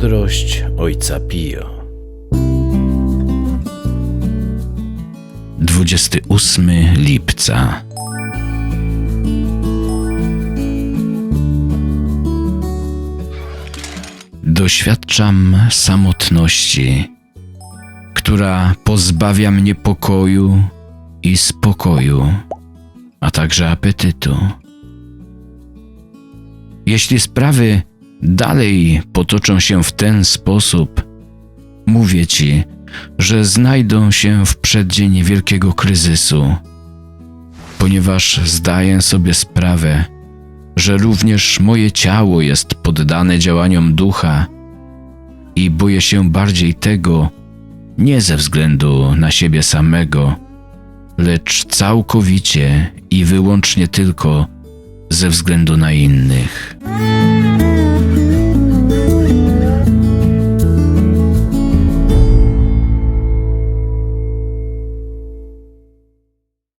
Mądrość ojca Pio. 28 lipca. Doświadczam samotności, która pozbawia mnie pokoju i spokoju, a także apetytu. Jeśli sprawy dalej potoczą się w ten sposób, mówię ci, że znajdą się w przeddzień wielkiego kryzysu, ponieważ zdaję sobie sprawę, że również moje ciało jest poddane działaniom ducha i boję się bardziej tego nie ze względu na siebie samego, lecz całkowicie i wyłącznie tylko ze względu na innych.